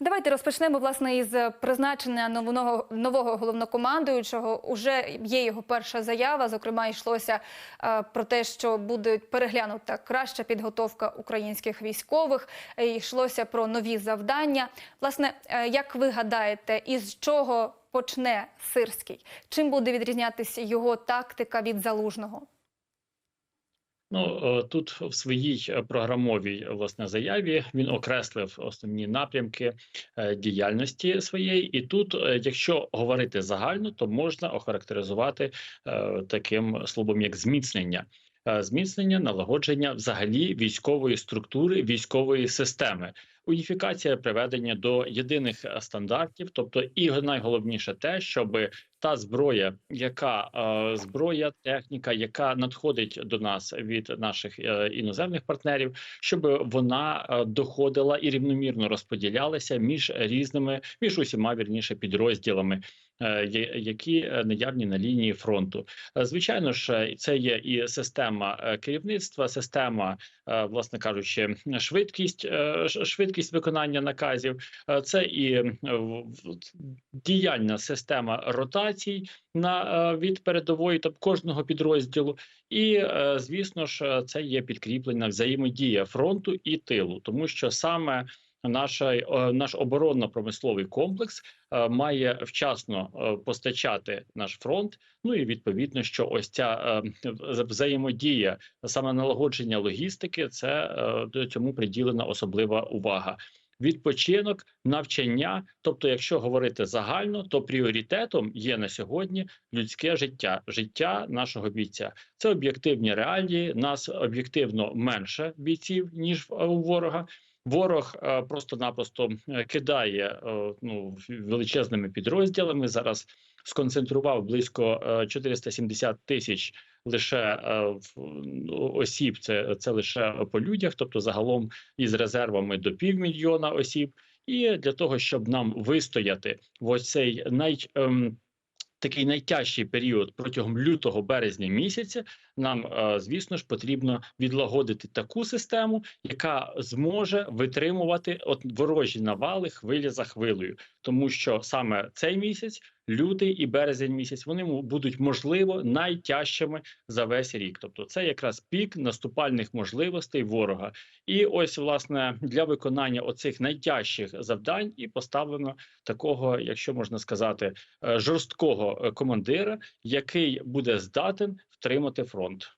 Давайте розпочнемо власне із призначення нового нового головнокомандуючого. Уже є його перша заява. Зокрема, йшлося е, про те, що буде переглянута краща підготовка українських військових. Е, йшлося про нові завдання. Власне, е, як ви гадаєте, із чого почне Сирський? Чим буде відрізнятися його тактика від залужного? Ну е, тут в своїй е, програмовій власне заяві він окреслив основні напрямки е, діяльності своєї, і тут, е, якщо говорити загально, то можна охарактеризувати е, таким словом як зміцнення. Е, Зміцнення налагодження взагалі військової структури військової системи, уніфікація приведення до єдиних е, стандартів, тобто і найголовніше те, щоб та зброя, яка е, зброя, техніка, яка надходить до нас від наших е, іноземних партнерів, щоб вона е, доходила і рівномірно розподілялася між різними, між усіма вірніше підрозділами, е, які е, наявні на лінії фронту. Звичайно ж, це є і система керівництва, система, е, власне кажучи, швидкість, е, ш- швидкість виконання наказів. Е, Це і е, діяльна система ротацій на е, від передової та кожного підрозділу. І звісно ж, це є підкріплена взаємодія фронту і тилу, тому що саме наша е, наш оборонно-промисловий комплекс е, має вчасно е, постачати наш фронт. Ну і відповідно, що ось ця взаємодія, саме налагодження логістики, це до цьому приділена особлива увага. Відпочинок, навчання, тобто, якщо говорити загально, то пріоритетом є на сьогодні людське життя, життя нашого бійця. Це об'єктивні реалії. Нас об'єктивно менше бійців ніж у ворога. Ворог е, просто-напросто е, кидає е, ну величезними підрозділами. Зараз сконцентрував близько е, 470 тисяч лише ну, осіб. Це, це лише по людях, тобто загалом із резервами до півмільйона осіб. І для того, щоб нам вистояти в ось цей най, ем, такий найтяжчий період протягом лютого березня місяця, нам, е, звісно ж, потрібно відлагодити таку систему, яка зможе витримувати от ворожі навали хвиля за хвилею, тому що саме цей місяць, лютий і березень місяць, вони будуть можливо найтяжчими за весь рік. Тобто, це якраз пік наступальних можливостей ворога. І ось власне для виконання оцих найтяжчих завдань і поставлено такого, якщо можна сказати, е, жорсткого е, командира, який буде здатен втримати фронт.